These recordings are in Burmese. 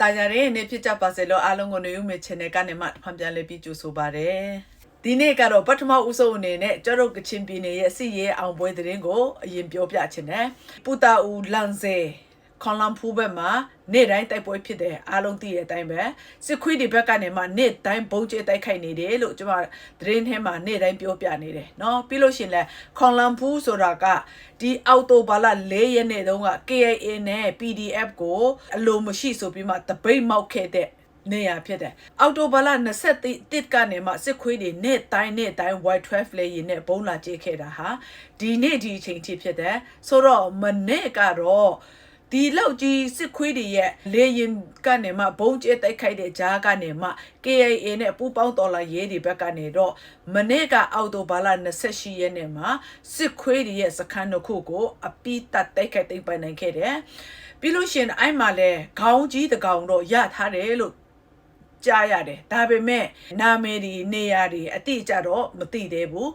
တာညာရဲ့နေ့ဖြစ်ကြပါစေလို့အားလုံးကိုနေဦးမေ channel ကနေမှဖန်ပြန်လေးပြီးကြိုဆိုပါရစေဒီနေ့ကတော့ပထမဦးဆုံးအနေနဲ့ကျတို့ကချင်ပြည်နယ်ရဲ့စစ်ရေးအောင်ပွဲသတင်းကိုအရင်ပြောပြချင်တယ်ပူတာဦးလန်စေ ခွန်လမ်ဖူဘက်မှာနေ့တိုင်းတိုက်ပွဲဖြစ်တယ်အားလုံးသိတဲ့အတိုင်းပဲစစ်ခွေးတွေဘက်ကနေမှနေ့တိုင်းဘုံကျဲတိုက်ခိုက်နေတယ်လို့ကျွန်မသတင်းထဲမှာနေ့တိုင်းပြောပြနေတယ်เนาะပြီးလို့ရှရင်လဲခွန်လမ်ဖူဆိုတာကဒီအော်တိုဘာလ၄ရက်နေ့တုန်းက KIA နဲ့ PDF ကိုအလိုမရှိဆိုပြီးမှတပိတ်မောက်ခဲ့တဲ့နေရဖြစ်တယ်။အော်တိုဘာလ21ကနေမှစစ်ခွေးတွေနေ့တိုင်းနေ့တိုင်း white 12လေရင်နဲ့ဘုံလာကြည့်ခဲ့တာဟာဒီနေ့ဒီအချိန်ထိဖြစ်တယ်။ဆိုတော့မနေ့ကတော့ ဒီလောက်ကြီးစစ်ခွေးတွေရဲ့လေရင်ကနေမှဘုံကျဲတိုက်ခိုက်တဲ့ကြားကနေမှ KIA နဲ့ပူးပေါင်းတော်လာရေးတွေဘက်ကနေတော့မနေ့ကအောက်တိုဘာလ28ရက်နေ့မှာစစ်ခွေးတွေရဲ့စခန်းတစ်ခုကိုအပိတတ်တိုက်ခိုက်သိမ်းပိုင်နိုင်ခဲ့တယ်။ပြီးလို့ရှိရင်အဲ့မှာလဲခေါင်းကြီးတကောင်တော့ရထားတယ်လို့ ကြားရတယ်ဒါပေမဲ့နာမည်ဒီနေရာဒီအတိအကျတော့မသိသေးဘူး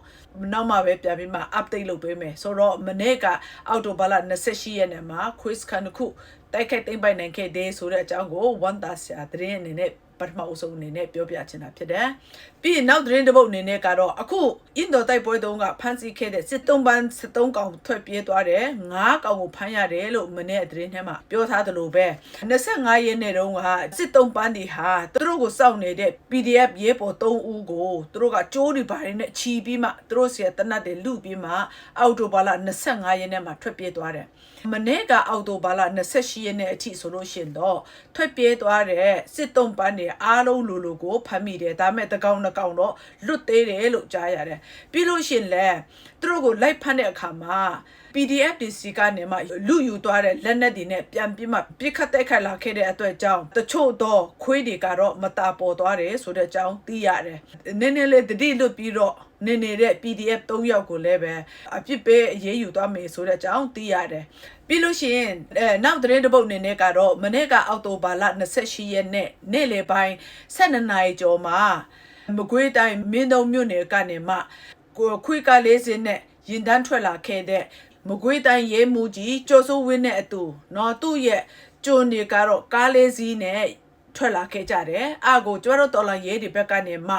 နောက်မှပဲပြန်ပြီးမှ update လုပ်ပေးမယ်ဆိုတော့မနေ့ကအောက်တိုဘာလ28ရက်နေ့မှာ quiz ခန်းတစ်ခုတိုက်ခိုက်သိမ်းပိုင်နိုင်ခဲ့တဲ့ဆိုတဲ့အကြောင်းကိုဝန်တာဆရာသတင်းအနေနဲ့ ပထမအဆုံးအနေနဲ့ပြောပြချင်တာဖြစ်တယ်။ပြီးရင်နောက်သတင်းတစ်ပုဒ်အနေနဲ့ကတော့အခုအင်ဒိုတိုက်ပွဲတုန်းကဖမ်းဆီးခဲ့တဲ့စစ်တုံးပန်း73ကောင်ထွက်ပြေးသွားတယ်။9ကောင်ကိုဖမ်းရတယ်လို့မနေ့သတင်းထဲမှာပြောထားသလိုပဲ25ရက်နေ့တုန်းကစစ်တုံးပန်းတွေဟာသူတို့ကိုစောင့်နေတဲ့ PDF ရဲဘော်3ဦးကိုသူတို့ကကြိုးတွေပါတယ်နဲ့ချီပြီးမှသူတို့စီကတနတ်တွေလူပြီးမှအော်တိုဘာလ25ရက်နေ့မှာထွက်ပြေးသွားတယ်။မနေ့ကအော်တိုဘာလ28ရက်နေ့အထိဆိုလို့ရှိရင်တော့ထွက်ပြေးသွားတဲ့စစ်တုံးပန်းတွေအားလုံးလူလူကိုဖမ်းမိတယ်ဒါမဲ့တကောင်နှစ်ကောင်တော့လွတ်သေးတယ်လို့ကြားရတယ်ပြီးလို့ရှိရင်လည်းသူတို့ကိုလိုက်ဖမ်းတဲ့အခါမှာ PDF DC ကနေမှလူယူသွားတဲ့လက်နက်တွေနဲ့ပြန်ပြီးမှပြစ်ခတ်တိုက်ခိုက်လာခဲ့တဲ့အတွက်ကြောင့်တချို့တော့ခွေးတွေကတော့မတာပေါ်သွားတယ်ဆိုတဲ့အကြောင်းသိရတယ်နည်းနည်းလေးတတိလွတ်ပြီးတော့နေနေတဲ့ PDF 3ယောက်ကိုလည်းပဲအပြစ်ပေးအရေးယူသွားမယ်ဆိုတဲ့အကြောင်းသိရတယ်ပြီးလို့ရှိရင်အဲနောက်သတင်းတစ်ပုဒ်အနေနဲ့ကတော့မနေ့ကအောက်တိုဘာလ28ရက်နေ့နေ့လယ်ပိုင်း12နာရီကျော်မှာမကွေးတိုင်းမင်းတုံမြို့နယ်ကနေမှခွေးကလေးစင်းနဲ့ရင်တန်းထွက်လာခဲ့တဲ့ မကွေးတိုင်းရဲမူကြီးကျော်စိုးဝင်းနဲ့အတူနော်သူ့ရဲ့ကျွန်းတွေကတော့ကားလေးစီးနဲ့ထွက်လာခဲ့ကြတယ်။အာကိုကျွတ်တော်တော်လာရဲဒီဘက်ကနေမှ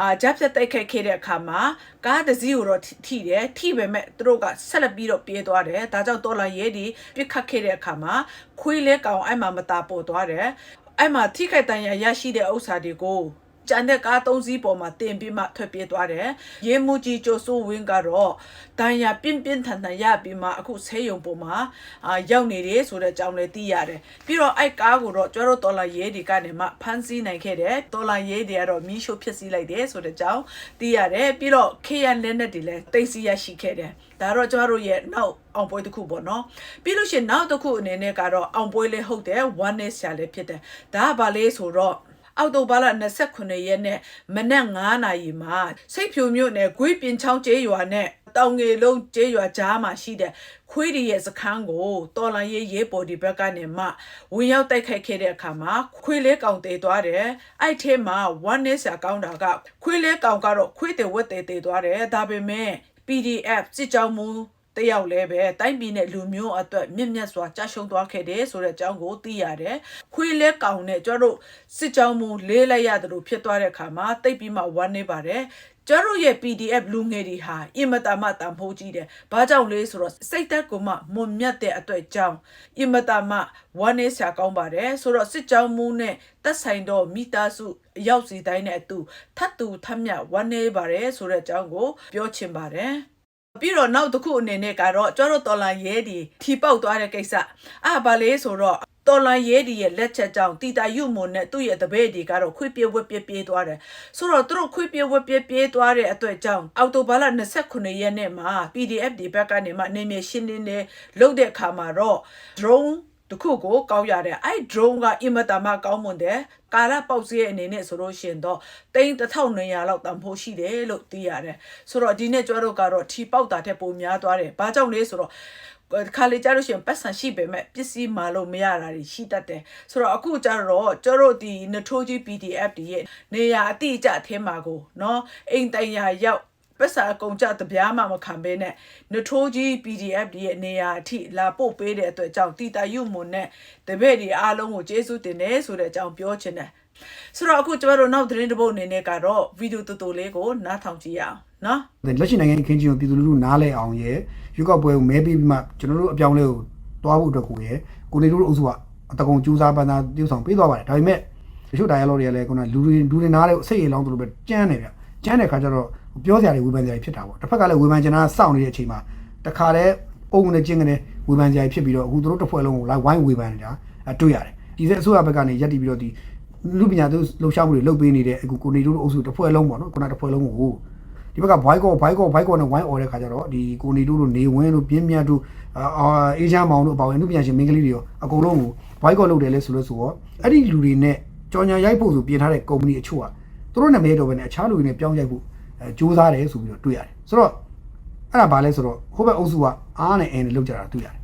အာဂျပ်ပြတ်တိုက်ခိုက်ခဲ့တဲ့အခါမှာကားတစ်စီးကိုတော့ထိတယ်။ထိပေမဲ့သူတို့ကဆက်လက်ပြီးတော့ပြေးသွားတယ်။ဒါကြောင့်တော်လာရဲဒီပြစ်ခတ်ခဲ့တဲ့အခါမှာခွေးလဲကောင်အဲ့မှာမตาပေါ်သွားတယ်။အဲ့မှာထိခိုက်တန်ရာရရှိတဲ့ဥစ္စာတွေကို ကျန်တဲ့ကားသုံးစီးပေါ်မှာတင်ပြီးမှထွက်ပြေးသွားတယ်။ရဲမှုကြီးကျိုးစိုးဝင်းကတော့တန်ရပြင်းပြင်းထန်ထန်ရပြီးမှအခုဆေးရုံပေါ်မှာအာရောက်နေတယ်ဆိုတဲ့အကြောင်းလည်းသိရတယ်။ပြီးတော့အဲ့ကားကိုတော့ကျွတ်တို့တော်လာရဲတွေကနေမှဖမ်းဆီးနိုင်ခဲ့တယ်။တော်လာရဲတွေကတော့မီးရှို့ဖြစ်စည်းလိုက်တယ်ဆိုတဲ့အကြောင်းသိရတယ်။ပြီးတော့ KN လက်နက်တွေလည်းတိတ်စီရရှိခဲ့တယ်။ဒါတော့ကျမတို့ရဲ့နောက်အောင်ပွဲတစ်ခုပေါ့နော်ပြီးလို့ရှိရင်နောက်တစ်ခုအနေနဲ့ကတော့အောင်ပွဲလေးဟုတ်တယ် one day ဆရာလေးဖြစ်တယ်ဒါကဘာလေးဆိုတော့ အောက်တိုဘာလ29ရက်နေ့မနက်9နာရီမှာစိတ်ဖြူမြို့နယ်ဂွေးပြင်ချောင်းကျေးရွာနဲ့တောင်ငယ်လုံးကျေးရွာကြားမှာရှိတဲ့ခွေးတွေရဲ့စခန်းကိုတော်လိုင်းရေးရေးပေါ်ဒီဘက်ကနေမှဝင်ရောက်တိုက်ခိုက်ခဲ့တဲ့အခါမှာခွေးလေးကောင်တေသွားတယ်အဲ့ထဲမှာ one day ဆရာကောင်းတာကခွေးလေးကောင်ကတော့ခွေးတွေဝက်တေတေသွားတယ်ဒါပေမဲ့ PDF စစ်ကြောင်းမူ တယောက်လည်းပဲတိုင်းပြည်နဲ့လူမျိုးအတွက်မြင့်မြတ်စွာကြာရှုံးသွားခဲ့တယ်ဆိုတဲ့အကြောင်းကိုသိရတယ်။ခွေးလဲကောင်နဲ့ကျတို့စစ်ကြောင်းမူလေးလိုက်ရတယ်လို့ဖြစ်သွားတဲ့အခါမှာတိတ်ပြီးမှဝမ်းနေပါတယ်။ကျတို့ရဲ့ PDF လူငယ်တွေဟာအင်မတန်မှတန်ဖိုးကြီးတယ်။ဘာကြောင့်လဲဆိုတော့စိတ်သက်ကိုမှမွန်မြတ်တဲ့အတွက်ကြောင့်အင်မတန်မှဝမ်းနေစရာကောင်းပါတယ်။ဆိုတော့စစ်ကြောင်းမူနဲ့တက်ဆိုင်တော့မိသားစုရောက်စီတိုင်းနဲ့အတူထပ်တူထပ်မြဝမ်းနေပါတယ်ဆိုတဲ့အကြောင်းကိုပြောချင်ပါတယ်။ ပြီးတော့နောက်တစ်ခုအနေနဲ့ကတော့ကျွတ်တို့တော်လန်ရဲဒီထီပေါက်သွားတဲ့ကိစ္စအာဘာလေးဆိုတော့တော်လန်ရဲဒီရဲ့လက်ချက်ကြောင့်တီတာယုမွန်နဲ့သူ့ရဲ့တပည့်တွေကတော့ခွေးပြေးဝက်ပြေးပြေးသွားတယ်ဆိုတော့သူတို့ခွေးပြေးဝက်ပြေးပြေးသွားတဲ့အတွက်ကြောင့်အော်တိုဘာလ29ရက်နေ့မှာ PDF ဒီဘက်ကနေမှနေမြေရှင်းလင်းနေလုပ်တဲ့အခါမှာတော့ drone တခုကိုကောက်ရတဲ့အဲ့ drone ကအင်မတန်မှကောင်းမွန်တယ်ကာလပေါက်စရဲ့အနေနဲ့ဆိုလို့ရှိရင်တော့တိန်း1900လောက်တန်ဖိုးရှိတယ်လို့သိရတယ်ဆိုတော့ဒီနေ့ကျတို့ကတော့ထီပေါက်တာထက်ပိုများသွားတယ်ဘာကြောင့်လဲဆိုတော့ခါလေကြလို့ရှိရင်ပတ်စံရှိပေမဲ့ပစ္စည်းမာလို့မရတာတွေရှိတတ်တယ်ဆိုတော့အခုကျတော့ကျတို့ဒီနထိုးကြီး PDF တွေရဲ့နေရာအတိအကျအထင်းမှာကိုเนาะအိမ်တိုင်ရာရောက် ပတ်စာအကုန်ကြတပြားမှမခံဘဲနဲ့နထိုးကြီး PDF ဒီရဲ့နေရာအထိလာပို့ပေးတဲ့အတွက်ကြောင့်တီတာယုမွန်နဲ့တပည့်တွေအားလုံးကိုကျေးဇူးတင်တယ်ဆိုတဲ့အကြောင်းပြောချင်တယ်ဆိုတော့အခုကျမတို့နောက်သတင်းတစ်ပုဒ်အနေနဲ့ကတော့ဗီဒီယိုတူတူလေးကိုနားထောင်ကြည့်ရအောင်နော်လက်ရှိနိုင်ငံအခင်းချင်းကိုပြည်သူလူထုနားလဲအောင်ရယ်ရွေးကောက်ပွဲကိုမဲပေးပြီးမှကျွန်တော်တို့အပြောင်းလဲကိုတွားဖို့အတွက်ကိုရယ်ကိုနေတို့အုပ်စုကအတကုံကြိုးစားပန်းသားပြုဆောင်ပေးသွားပါတယ်ဒါပေမဲ့တချို့ dialogue တွေကလည်းခုနလူတွေလူတွေနားလဲစိတ်ရေလောင်းတို့လိုပဲကြမ်းတယ်ဗျကြမ်းတဲ့ခါကျတော့ ပြောစရာတွေဝေဖန်စရာတွေဖြစ်တာပေါ့တစ်ဖက်ကလည်းဝေဖန်ချင်တာစောင့်နေတဲ့အချိန်မှာတခါတည်းအုံနဲ့ကျင်းကနေဝေဖန်စရာဖြစ်ပြီးတော့အခုတို့တစ်ဖွဲ့လုံးကိုလိုက်ဝိုင်းဝေဖန်နေတာတွေ့ရတယ်ဒီစက်အစိုးရဘက်ကနေရက်တည်ပြီးတော့ဒီလူပညာသူလှုပ်ရှားမှုတွေလုပ်ပေးနေတဲ့အခုကိုနေတို့အုပ်စုတစ်ဖွဲ့လုံးပေါ့နော်ခုနတစ်ဖွဲ့လုံးကိုဒီဘက်ကဘိုက်ကောဘိုက်ကောဘိုက်ကောနဲ့ဝိုင်းអော်တဲ့ခါကျတော့ဒီကိုနေတို့တို့နေဝင်းတို့ပြင်းမြတ်တို့အာအေးချမ်းမောင်တို့အပေါင်းအနုပြန်ရှင်မင်းကလေးတွေရောအကုန်လုံးကိုဘိုက်ကောလုပ်တယ်လဲဆိုလို့ဆိုတော့အဲ့ဒီလူတွေနဲ့ကြော်ညာရိုက်ဖို့ဆိုပြင်ထားတဲ့ကုမ္ပဏီအချို့ကသူတို့နာမည်တော့ပဲနဲ့အခြားလူတွေနဲ့ပြောင်းရိုက်ဖို့ အဲစူးစမ်းတယ်ဆိုပြီးတော့တွေ့ရတယ်ဆိုတော့အဲ့ဒါဘာလဲဆိုတော့ဟိုဘက်အုပ်စုကအားနဲ့အင်းနဲ့လောက်ကြတာတွေ့ရတယ်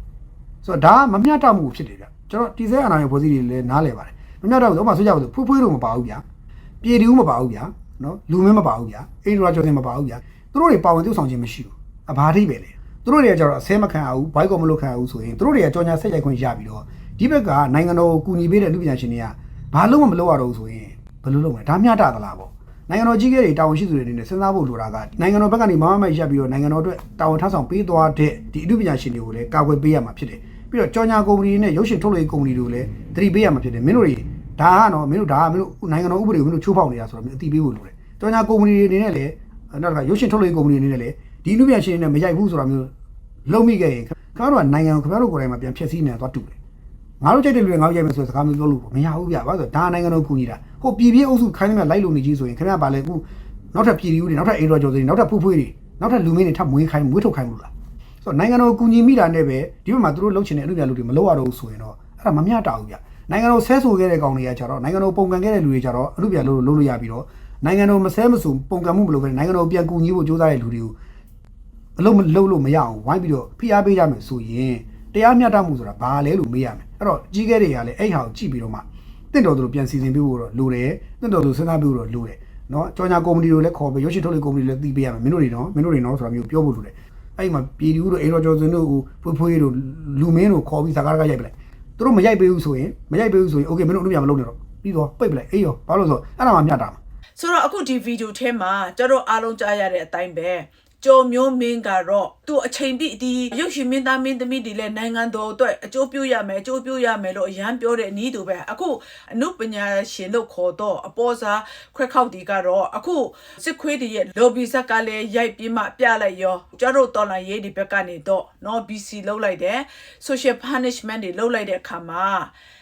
ဆိုတော့ဒါကမမျှတမှုဖြစ်တယ်ဗျကျွန်တော်တီစဲအနာရဲ့ဖွဲ့စည်းတွေလည်းနားလည်ပါတယ်မမျှတဘူးဥပမာဆိုကြပါစို့ဖွေးဖွေးတို့မပါဘူးဗျာပြေတူးမပါဘူးဗျာနော်လူမင်းမပါဘူးဗျာအိန္ဒြာကျော်စင်မပါဘူးဗျာသူတို့တွေပါဝင်သူဆောင်ခြင်းမရှိဘူးအဘာအထိပဲလေသူတို့တွေကကြတော့အဆဲမခံအောင်ဘိုက်ကောမလုပ်ခံအောင်ဆိုရင်သူတို့တွေကကြော်ညာဆက်ရိုက်ခွင့်ရပြီးတော့ဒီဘက်ကနိုင်ငံတော်ကိုကူညီပေးတဲ့လူပညာရှင်တွေကဘာလို့မှမလုပ်ရတော့ဘူးဆိုရင်ဘယ်လိုလုပ်မလဲဒါမျှတသလားပေါ့ နိုင်ငံတော်ကြီးကဲတွေတာဝန်ရှိသူတွေအနေနဲ့စဉ်းစားဖို့လိုတာကနိုင်ငံတော်ဘက်ကနေမမမိုက်ရက်ပြီးတော့နိုင်ငံတော်အတွက်တာဝန်ထမ်းဆောင်ပေးသွားတဲ့ဒီအမှုပညာရှင်တွေကိုလည်းကာကွယ်ပေးရမှာဖြစ်တယ်ပြီးတော့ကြော်ညာကုမ္ပဏီနဲ့ရုပ်ရှင်ထုတ်လုပ်ရေးကုမ္ပဏီတွေကိုလည်းသတိပေးရမှာဖြစ်တယ်မင်းတို့တွေဒါကတော့မင်းတို့ဒါကမင်းတို့နိုင်ငံတော်ဥပဒေကိုမင်းတို့ချိုးဖောက်နေတာဆိုတော့မင်းအသိပေးဖို့လိုတယ်ကြော်ညာကုမ္ပဏီတွေအနေနဲ့လည်းနောက်တစ်ခါရုပ်ရှင်ထုတ်လုပ်ရေးကုမ္ပဏီအနေနဲ့လည်းဒီလူပြန်ရှင်တွေနဲ့မရိုက်ဘူးဆိုတာမျိုးလုံးမိခဲ့ရင်ခင်ဗျားတို့ကနိုင်ငံကိုခင်ဗျားတို့ကိုယ်တိုင်မှာပြန်ဖြည့်ဆည်းနေတာသွားတူတယ်ငါတို့ကြိုက်တဲ့လူတွေငါတို့ရိုက်မယ်ဆိုတဲ့စကားမျိုးပြောလို့မရဘူးဗျာဘာလို့ဒါနိုင်ငံတော်ကူညီတာ ဟိုပြည်ပြည့်အုပ်စုခိုင်းနေမှလိုက်လို့နေကြီးဆိုရင်ခင်ဗျားဗာလဲအခုနောက်ထပ်ပြည်သူတွေနောက်ထပ်အိန္ဒြာကျော်တွေနောက်ထပ်ဖူးဖွေးတွေနောက်ထပ်လူမင်းတွေထပ်မွေးခိုင်းမွေးထုတ်ခိုင်းလို့လားဆိုတော့နိုင်ငံတော်ကူညီမိတာနဲ့ပဲဒီဘက်မှာသူတို့လှုပ်ချင်တဲ့အလုပ်ပြလူတွေမလုပ်ရတော့ဘူးဆိုရင်တော့အဲ့ဒါမမျှတဘူးဗျနိုင်ငံတော်ဆဲဆိုခဲ့တဲ့ကောင်တွေကကြတော့နိုင်ငံတော်ပုံကန်ခဲ့တဲ့လူတွေကြတော့အလုပ်ပြလို့လုပ်လို့ရပြီးတော့နိုင်ငံတော်မဆဲမဆူပုံကန်မှုမလုပ်ဘဲနိုင်ငံတော်ပြန်ကူညီဖို့ကြိုးစားတဲ့လူတွေကိုအလုံးမလုံးလို့မရအောင်ဝိုင်းပြီးတော့ဖိအားပေးကြမယ်ဆိုရင်တရားမျှတမှုဆိုတာဘာလဲလို့မေးရမယ်အဲ့တော့ကြီးခဲ့တွေကလည်းအဲ့ဟာကိုကြည့်ပြီးတော့မှ တင့်တော်သူတို့ပြန်စီစဉ်ပေးဖို့တော့လိုတယ်တင့်တော်သူစဉ်းစားပေးဖို့တော့လိုတယ်နော်ကြောင်ညာကုမ္ပဏီတွေလည်းခေါ်ပြီးရုပ်ရှင်ထုတ်လုပ်ကုမ္ပဏီတွေလည်းသိပေးရမယ်မင်းတို့တွေနော်မင်းတို့တွေနော်ဆိုတာမျိုးပြောဖို့လိုတယ်အဲ့ဒီမှာပြည်သူတို့အေရော်ကျော်စင်တို့ကိုဖွေးဖွေးတို့လူမင်းတို့ခေါ်ပြီးစကားစကားရိုက်ပလိုက်သူတို့မရိုက်ပေးဘူးဆိုရင်မရိုက်ပေးဘူးဆိုရင်โอเคမင်းတို့အလုပ်ရမလုပ်နဲ့တော့ပြီးတော့ပိတ်ပလိုက်အေးရောဘာလို့လဲဆိုတော့အဲ့ဒါမှမျှတာမှာ ဆိုတော့အခုဒီဗီဒီယိုထဲမှာကျတို့အားလုံးကြားရတဲ့အတိုင်းပဲ ကျော်မျိုးမင်းကတော့သူအချိန်ပြည့်ဒီရုပ်ရှင်မင်းသားမင်းသမီးတွေလည်းနိုင်ငံတော်အတွက်အကျိုးပြုရမယ်အကျိုးပြုရမယ်လို့အရန်ပြောတဲ့အနည်းတူပဲအခုအနုပညာရှင်လို့ခေါ်တော့အပေါ်စားခွဲခောက်ဒီကတော့အခုစစ်ခွေးတွေရဲ့ lobby ဇက်ကလည်းရိုက်ပြီးမှပြလိုက်ရောကျတို့တော်လိုင်းရေးဒီဘက်ကနေတော့နော် BC လောက်လိုက်တယ် social punishment တွေလောက်လိုက်တဲ့အခါမှာ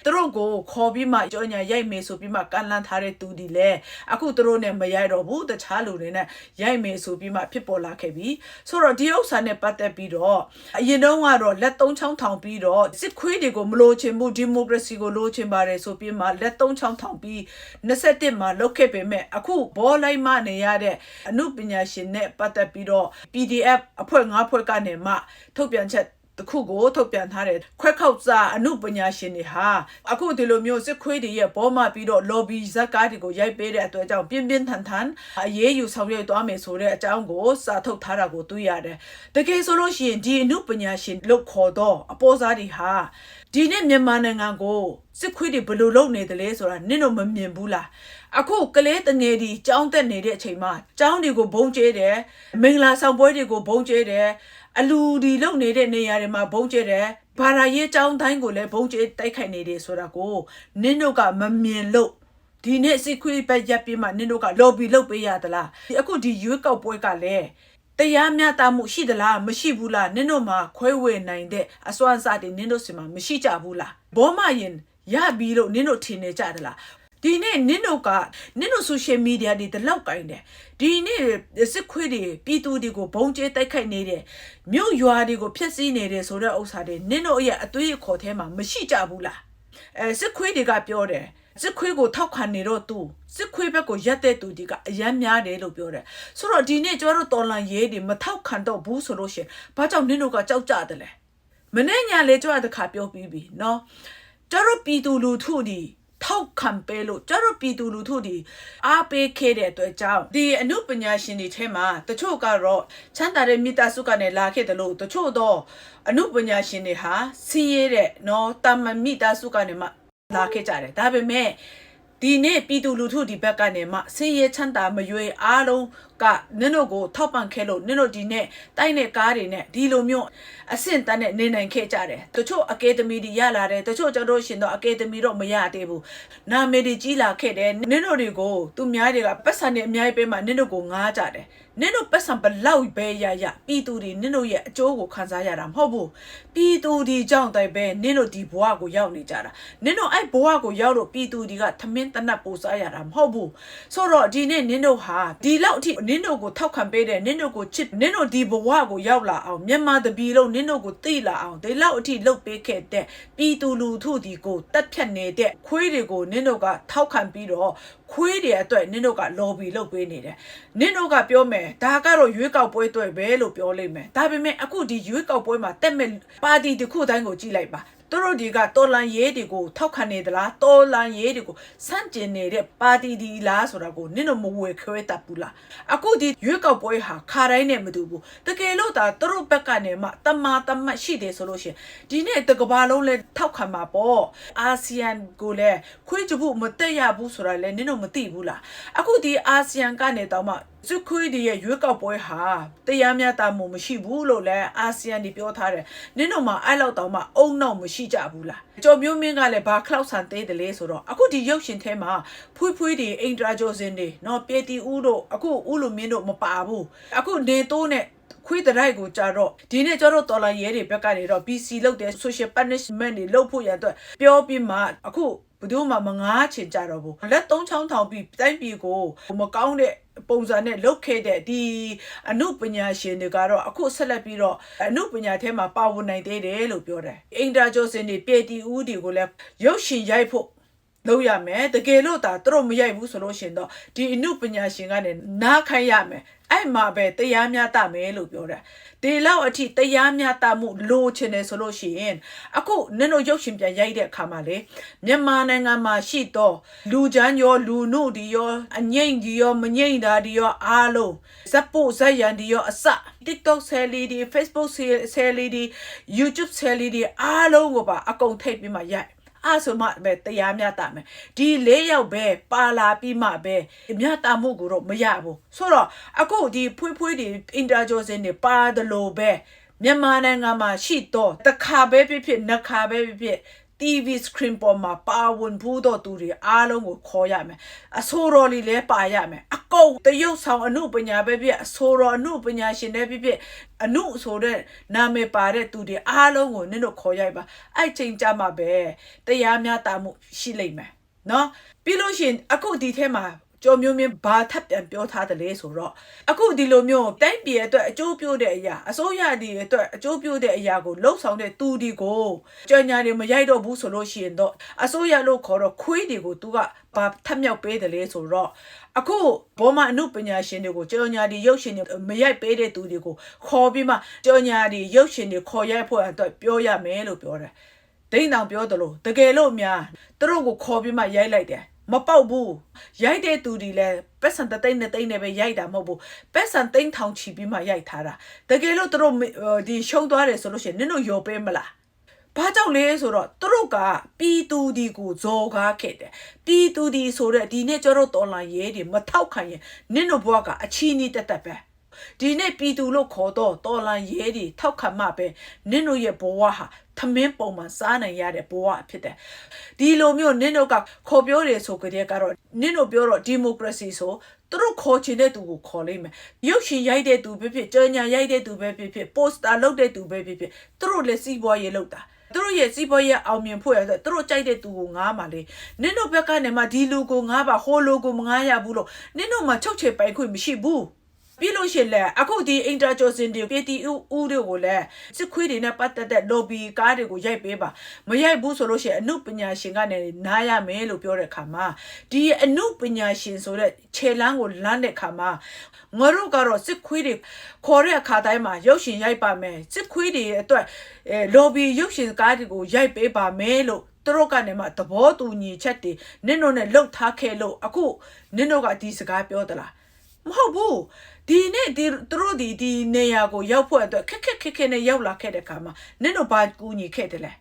သူတို့ကိုခေါ်ပြီးမှကြောညာရိုက်မယ်ဆိုပြီးမှကန်လန်းထားတဲ့သူဒီလေအခုသူတို့နဲ့မရိုက်တော့ဘူးတခြားလူတွေနဲ့ရိုက်မယ်ဆိုပြီးမှဖြစ်ပေါ်လာခဲ့ပြီဆိုတော့ဒီဥစ္စာနဲ့ပတ်သက်ပြီးတော့အရင်တော့ကတော့လက်သုံးချောင်းထောင်ပြီးတော့စစ်ခွေးတွေကိုမလိုချင်ဘူးဒီမိုကရေစီကိုလိုချင်ပါတယ်ဆိုပြီးမှလက်သုံးချောင်းထောင်ပြီး21မှာလုတ်ခဲ့ပေမဲ့အခုဘောလိုက်မနေရတဲ့အမှုပညာရှင်နဲ့ပတ်သက်ပြီးတော့ PDF အဖွဲ့၅ဖွဲ့ကနေမှထုတ်ပြန်ချက် တခုကိုထုတ်ပြန်ထားတယ်ခွဲခောက်စာအမှုပညာရှင်တွေဟာအခုဒီလိုမျိုးစစ်ခွေးတွေရဲ့ဘောမှပြီးတော့ lobby ဇက်ကားတွေကိုရိုက်ပေးတဲ့အတွက်ကြောင့်ပြင်းပြင်းထန်ထန်အရေးယူဆောင်ရွက်သွားမယ်ဆိုတဲ့အကြောင်းကိုစာထုတ်ထားတာကိုတွေ့ရတယ်တကယ်ဆိုလို့ရှိရင်ဒီအမှုပညာရှင်လို့ခေါ်တော့အပေါ်စားတွေဟာဒီနေ့မြန်မာနိုင်ငံကိုစစ်ခွေးတွေဘယ်လိုလုပ်နေတယ်လဲဆိုတာနင့်တို့မမြင်ဘူးလားအခုကလေးတငယ်ဒီကြောင်းတက်နေတဲ့အချိန်မှာကြောင်းတွေကိုဘုံကျဲတယ်မင်္ဂလာဆောင်ပွဲတွေကိုဘုံကျဲတယ် အလူဒီလုံနေတဲ့နေရာတွေမှာဘုံကျဲတယ်ဘာသာရေးအကြောင်းတိုင်းကိုလည်းဘုံကျဲတိုက်ခိုက်နေတယ်ဆိုတာကိုနင်းတို့ကမမြင်လို့ဒီနေ့စစ်ခွေးပဲရပ်ပြီးမှနင်းတို့က lobby လုပ်ပေးရသလားဒီအခုဒီရွေးကောက်ပွဲကလည်းတရားမျှတမှုရှိသလားမရှိဘူးလားနင်းတို့မှာခွဲဝေနိုင်တဲ့အစွမ်းအစတွေနင်းတို့စီမှာမရှိကြဘူးလားဘောမရင်ရပြီလို့နင်းတို့ထင်နေကြသလား ဒီနေ့နင်းတို့ကနင်းတို့ social media တွေတလောက်ကင်တယ်ဒီနေ့စစ်ခွေးတွေပြည်သူတွေကိုဘုံကျဲတိုက်ခိုက်နေတယ်မြို့ရွာတွေကိုဖျက်ဆီးနေတယ်ဆိုတဲ့ဥစ္စာတွေနင်းတို့ရဲ့အသွေးအခေါ်ထဲမှာမရှိကြဘူးလားအဲစစ်ခွေးတွေကပြောတယ်စစ်ခွေးကိုထောက်ခံနေတော့သူစစ်ခွေးဘက်ကိုရက်တဲ့သူဒီကအယမ်းများတယ်လို့ပြောတယ်ဆိုတော့ဒီနေ့ကျမတို့တော်လန်ရေးတွေမထောက်ခံတော့ဘူးဆိုလို့ရှရင်ဘာကြောင့်နင်းတို့ကကြောက်ကြတယ်လဲမနေ့ညလေကျမတခါပြောပြီးပြီနော်ကျတို့ပြည်သူလူထုဒီ ထောက်ခံပေးလို့ကျတော့ပြည်သူလူထုဒီအားပေးခဲ့တဲ့အတွက်ကြောင့်ဒီအမှုပညာရှင်တွေထဲမှာတချို့ကတော့ချမ်းသာတဲ့မိသားစုကနေလာခဲ့တယ်လို့တချို့တော့အမှုပညာရှင်တွေဟာစီးရဲတဲ့နော်တာမန်မိသားစုကနေမှလာခဲ့ကြတယ်ဒါပေမဲ့ ဒီနေ့ပြည်သူလူထုဒီဘက်ကနေမှဆင်းရဲချမ်းသာမရွေအားလုံးကနင်တို့ကိုထောက်ပံ့ခဲ့လို့နင်တို့ဒီနေ့တိုက်တဲ့ကားတွေနဲ့ဒီလိုမျိုးအဆင့်တန်းနဲ့နေနိုင်ခဲ့ကြတယ်တချို့အကယ်ဒမီတွေရလာတယ်တချို့ကျတော့ရှင်တော့အကယ်ဒမီတော့မရသေးဘူးနာမည်တွေကြီးလာခဲ့တယ်နင်တို့တွေကိုသူများတွေကပတ်စံတွေအများကြီးပေးမှနင်တို့ကိုငားကြတယ် နင်တို့ပတ်စံဘလောက်ပဲရရပြည်သူတွေနင်တို့ရဲ့အကျိုးကိုခံစားရတာမဟုတ်ဘူးပြည်သူတွေကြောင့်တိုင်ပဲနင်တို့ဒီဘဝကိုရောက်နေကြတာနင်တို့အဲ့ဘဝကိုရောက်လို့ပြည်သူတွေကထမင်းတနတ်ပို့စားရတာမဟုတ်ဘူးဆိုတော့ဒီနေ့နင်တို့ဟာဒီလောက်အထိနင်တို့ကိုထောက်ခံပေးတယ်နင်တို့ကိုချစ်နင်တို့ဒီဘဝကိုရောက်လာအောင်မြန်မာတပီလုံးနင်တို့ကိုသိလာအောင်ဒီလောက်အထိလှုပ်ပေးခဲ့တဲ့ပြည်သူလူထုဒီကိုတက်ဖြတ်နေတဲ့ခွေးတွေကိုနင်တို့ကထောက်ခံပြီးတော့ ခွေးတွေအတွက်နင်တို့က lobby လုပ်ပေးနေတယ်နင်တို့ကပြောမယ်ဒါကတော့ရွေးကောက်ပွဲအတွက်ပဲလို့ပြောလိမ့်မယ်ဒါပေမဲ့အခုဒီရွေးကောက်ပွဲမှာတက်မဲ့ပါတီတစ်ခုတိုင်းကိုကြည့်လိုက်ပါ သူတို့ဒီကတော်လန်ရေးတွေကိုထောက်ခံနေသလားတော်လန်ရေးတွေကိုစန့်ကျင်နေတဲ့ပါတီဒီလားဆိုတာကိုနင်တို့မဝေခွဲတတ်ဘူးလားအခုဒီရွေးကောက်ပွဲဟာခါတိုင်းနဲ့မတူဘူးတကယ်လို့ဒါသူတို့ဘက်ကနေမှတမာတမတ်ရှိတယ်ဆိုလို့ရှိရင်ဒီနေ့တကဘာလုံးလဲထောက်ခံမှာပေါ့အာဆီယံကိုလည်းခွေးကြဖို့မတက်ရဘူးဆိုတာလဲနင်တို့မသိဘူးလားအခုဒီအာဆီယံကနေတော့မှ စုခွေးဒီရဲ့ရွေးကောက်ပွဲဟာတရားမျှတမှုမရှိဘူးလို့လည်းအာဆီယံဒီပြောထားတယ်နင်တို့မှအဲ့လောက်တောင်မှအုံနောက်မရှိကြဘူးလားကြော်မျိုးမင်းကလည်းဘာခလောက်ဆန်သေးတယ်လဲဆိုတော့အခုဒီရုပ်ရှင်ထဲမှာဖွေးဖွေးဒီအင်ဒရာဂျိုစင်တွေနော်ပြေတီဦးတို့အခုဦးလူမင်းတို့မပါဘူးအခုနေတိုးနဲ့ခွေးတိုက်ကိုကြတော့ဒီနေ့ကျတော့တော်လာရဲတွေဘက်ကနေတော့ BC လောက်တဲ့ social punishment တွေလုပ်ဖို့ရအတွက်ပြောပြီးမှအခုဘယ်သူမှမငားချင်ကြတော့ဘူးလက်သုံးချောင်းထောင်ပြီးတိုင်းပြည်ကိုမကောင်းတဲ့ ပုံစံနဲ့လုတ်ခဲ့တဲ့ဒီအမှုပညာရှင်တွေကတော့အခုဆက်လက်ပြီးတော့အမှုပညာထဲမှာပါဝင်နိုင်သေးတယ်လို့ပြောတယ်အင်တာဂျိုစင်တွေပြေတီဦးတွေကိုလည်းရုပ်ရှင်ရိုက်ဖို့လုပ်ရမယ်တကယ်လို့ဒါသူတို့မရိုက်ဘူးဆိုလို့ရှင်တော့ဒီအမှုပညာရှင်ကနေနားခိုင်းရမယ် အဲ့မှာပဲတရားမျှတမယ်လို့ပြောတယ်ဒီလောက်အထိတရားမျှတမှုလိုချင်တယ်ဆိုလို့ရှိရင်အခုနင်တို့ရုပ်ရှင်ပြန်ရိုက်တဲ့အခါမှာလေမြန်မာနိုင်ငံမှာရှိတော့လူချမ်းရောလူနုဒီရောအငိမ့်ဒီရောမငိမ့်တာဒီရောအားလုံးဇက်ပို့ဇက်ရန်ဒီရောအစ TikTok ဆယ်လီဒီ Facebook ဆယ်လီဒီ YouTube ဆယ်လီဒီအားလုံးကိုပါအကုန်ထိပ်ပြီးမှရိုက် အဲ့ဆိုမှပဲတရားမျှတမယ်ဒီ၄ယောက်ပဲပါလာပြီးမှပဲမျှတမှုကိုတော့မရဘူးဆိုတော့အခုဒီဖွေးဖွေးဒီအင်တာဂျိုစင်တွေပါတယ်လို့ပဲမြန်မာနိုင်ငံမှာရှိတော့တစ်ခါပဲဖြစ်ဖြစ်နှစ်ခါပဲဖြစ်ဖြစ် TV screen ပေါ်မှာပါဝင်ဖို့တော့သူတွေအားလုံးကိုခေါ်ရမယ်အဆိုတော်လေးလည်းပါရမယ်အကုန်တရုပ်ဆောင်အမှုပညာပဲဖြစ်အဆိုတော်အမှုပညာရှင်တွေဖြစ်ဖြစ်အမှုဆိုတဲ့နာမည်ပါတဲ့သူတွေအားလုံးကိုနင်တို့ခေါ်ရိုက်ပါအဲ့ချိန်ကြမှာပဲတရားမျှတမှုရှိလိမ့်မယ်နော်ပြီးလို့ရှိရင်အခုဒီထဲမှာ ကြော်မျိုးမျိုးဘာထပ်ပြန်ပြောထားတယ်လဲဆိုတော့အခုဒီလိုမျိုးတိုင်းပြည်အတွက်အကျိုးပြုတဲ့အရာအစိုးရဒီအတွက်အကျိုးပြုတဲ့အရာကိုလှုပ်ဆောင်တဲ့သူဒီကိုကြော်ညာတွေမရိုက်တော့ဘူးဆိုလို့ရှိရင်တော့အစိုးရလို့ခေါ်တော့ခွေးတွေကိုသူကဘာထပ်မြောက်ပေးတယ်လဲဆိုတော့အခုဘောမအမှုပညာရှင်တွေကိုကြော်ညာဒီရုပ်ရှင်တွေမရိုက်ပေးတဲ့သူတွေကိုခေါ်ပြီးမှကြော်ညာဒီရုပ်ရှင်တွေခေါ်ရိုက်ဖို့အတွက်ပြောရမယ်လို့ပြောတယ်ဒိန်းတောင်ပြောတယ်လို့တကယ်လို့များသူတို့ကိုခေါ်ပြီးမှရိုက်လိုက်တယ် မပေါက်ဘူးရိုက်တဲ့သူတွေလည်းပက်ဆန်တသိန်းနဲ့သိန်းနဲ့ပဲရိုက်တာမဟုတ်ဘူးပက်ဆန်သိန်းထောင်ချီပြီးမှရိုက်ထားတာတကယ်လို့သူတို့ဒီရှုံးသွားတယ်ဆိုလို့ရှိရင်နင်တို့ရောပေးမလားဘာကြောင့်လဲဆိုတော့သူတို့ကပြည်သူဒီကိုဇော်ကားခဲ့တယ်ပြည်သူဒီဆိုတဲ့ဒီနေ့ကျတော့တော်လာရဲတွေမထောက်ခံရင်နင်တို့ဘဝကအချီးနီးတက်တက်ပဲ ဒီနေ့ပြည်သူလို့ခေါ်တော့တော်လန်ရဲတွေထောက်ခံမှပဲနင့်တို့ရဲ့ဘဝဟာသမင်းပုံမှန်စားနိုင်ရတဲ့ဘဝဖြစ်တယ်ဒီလိုမျိုးနင့်တို့ကခေါ်ပြောတယ်ဆိုကြတဲ့ကတော့နင့်တို့ပြောတော့ဒီမိုကရေစီဆိုသူတို့ခေါ်ချင်တဲ့သူကိုခေါ်လိမ့်မယ်ရုပ်ရှင်ရိုက်တဲ့သူပဲဖြစ်ကြော်ညာရိုက်တဲ့သူပဲဖြစ်ဖြစ်ပိုစတာလုပ်တဲ့သူပဲဖြစ်ဖြစ်သူတို့လည်းစီးပွားရေးလုပ်တာသူတို့ရဲ့စီးပွားရေးအောင်မြင်ဖို့ရဆိုသူတို့ကြိုက်တဲ့သူကိုငားပါလေနင့်တို့ဘက်ကနေမှဒီလူကိုငားပါဟိုလူကိုမငားရဘူးလို့နင့်တို့မှချုပ်ချယ်ပိုင်ခွင့်မရှိဘူး ပြီးလို့ရှိရင်လည်းအခုဒီ interjosin တွေ PT ဦးတွေကိုလည်းစစ်ခွေးတွေနဲ့ပတ်သက်တဲ့ lobby ကားတွေကိုရိုက်ပေးပါမရိုက်ဘူးဆိုလို့ရှိရင်အမှုပညာရှင်ကနေနားရမယ်လို့ပြောတဲ့ခါမှာဒီအမှုပညာရှင်ဆိုတဲ့ခြေလမ်းကိုလမ်းတဲ့ခါမှာငါတို့ကတော့စစ်ခွေးတွေခေါ်တဲ့အခါတိုင်းမှာရုပ်ရှင်ရိုက်ပါမယ်စစ်ခွေးတွေအတွက်အဲ lobby ရုပ်ရှင်ကားတွေကိုရိုက်ပေးပါမယ်လို့သူတို့ကနေမှသဘောတူညီချက်တွေနင့်တို့နဲ့လှုပ်ထားခဲ့လို့အခုနင့်တို့ကဒီစကားပြောသလားမဟုတ်ဘူး ဒီနေ့ဒီသူတို့ဒီဒီနေရာကိုရောက်ဖို့အတွက်ခက်ခက်ခက်ခက်နဲ့ရောက်လာခဲ့တဲ့ခါမှာနင့်တို့ဘာကူညီခဲ့တယ်လဲ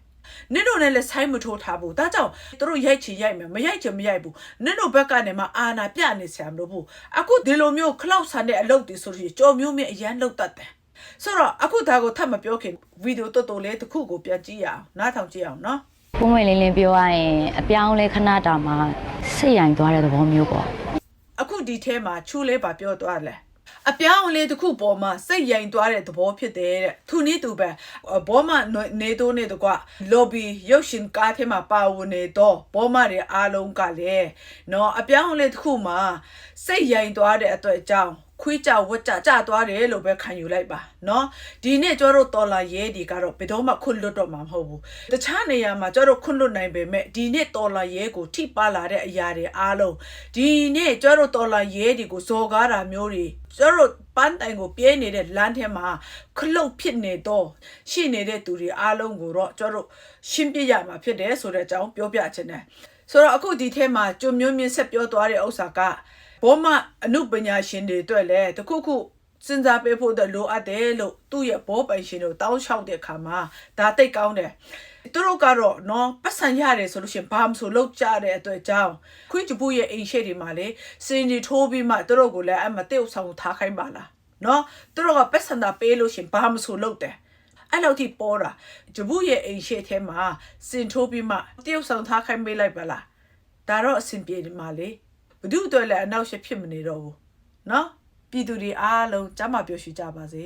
နင့်တို့နဲ့လည်းဆိုင်းမထိုးထားဘူးဒါကြောင့်သူတို့ရိုက်ချင်ရိုက်မယ်မရိုက်ချင်မရိုက်ဘူးနင့်တို့ဘက်ကနေမှအာနာပြနေဆရာမလို့ဘူးအခုဒီလိုမျိုးခလောက်ဆန်တဲ့အလုပ်တွေဆိုလို့ရှိရင်ကြော်မျိုးမြင့်အရန်လောက်တတ်တယ်ဆိုတော့အခုဒါကိုထပ်မပြောခင်ဗီဒီယိုတော်တော်လေးတစ်ခုကိုပြန်ကြည့်ရအောင်နားထောင်ကြည့်အောင်နော်ပုံမှန်လင်းလင်းပြောရရင်အပြောင်းလဲခဏတာမှာစိတ်ရိုင်သွားတဲ့သဘောမျိုးပေါ့အခုဒီထဲမှာချူလေးပါပြောသွားလဲ အပြောင်းအလဲတစ်ခုပေါ်မှာစိတ်ရင်သွားတဲ့သဘောဖြစ်တယ်တဲ့သူနည်းသူပဲဘောမနေတော့နေတော့က lobby ရုပ်ရှင်ကားထဲမှာပါဝင်နေတော့ဘောမတွေအားလုံးကလည်းနော်အပြောင်းအလဲတစ်ခုမှာစိတ်ရင်သွားတဲ့အတွက်အကြောင်း ခွေးကြဝက်ကြကြသွားတယ်လို့ပဲခံယူလိုက်ပါเนาะဒီနေ့ကျတို့တော်လာရဲဒီကတော့ဘယ်တော့မှခွတ်လွတ်တော့မှာမဟုတ်ဘူးတခြားနေရာမှာကျတို့ခွတ်လွတ်နိုင်ပေမဲ့ဒီနေ့တော်လာရဲကိုထိပါလာတဲ့အရာတွေအားလုံးဒီနေ့ကျတို့တော်လာရဲဒီကိုဇော်ကားတာမျိုးတွေကျတို့ပန်းတိုင်ကိုပြဲနေတဲ့လမ်းထဲမှာခလုတ်ဖြစ်နေတော့ရှိနေတဲ့သူတွေအားလုံးကိုတော့ကျတို့ရှင်းပြရမှာဖြစ်တယ်ဆိုတဲ့အကြောင်းပြောပြချင်တယ်ဆိုတော့အခုဒီထဲမှာကျွမျိုးမြင့်ဆက်ပြောသွားတဲ့ဥစ္စာက ဘောမအနုပညာရှင်တွေအတွက်လည်းတခုခုစဉ်းစားပေးဖို့အတွက်လိုအပ်တယ်လို့သူ့ရဲ့ဘောပိုင်ရှင်တို့တောင်းလျှောက်တဲ့အခါမှာဒါတိတ်ကောင်းတယ်သူတို့ကတော့နော်ပတ်စံရတယ်ဆိုလို့ရှိရင်ဘာမှမဆိုလောက်ကြတဲ့အတွက်ကြောင့်ခွင့်ချပူရဲ့အိမ်ရှိတွေမှာလေစင်ဒီထိုးပြီးမှသူတို့ကိုလည်းအမတေ့ဆောင်ထားခိုင်းပါလားနော်သူတို့ကပတ်စံတာပေးလို့ရှိရင်ဘာမှမဆိုလောက်တယ်အဲ့လောက်ထိပေါ်တာဂျပူရဲ့အိမ်ရှိထဲမှာစင်ထိုးပြီးမှတရုတ်ဆောင်ထားခိုင်းပေးလိုက်ပါလားဒါတော့အဆင်ပြေဒီမှာလေ ဘဒုအတွက်လည်းအနောက်ရှက်ဖြစ်မနေတော့ဘူးเนาะပြည်သူတွေအားလုံးကျမ်းမာပျော်ရွှင်ကြပါစေ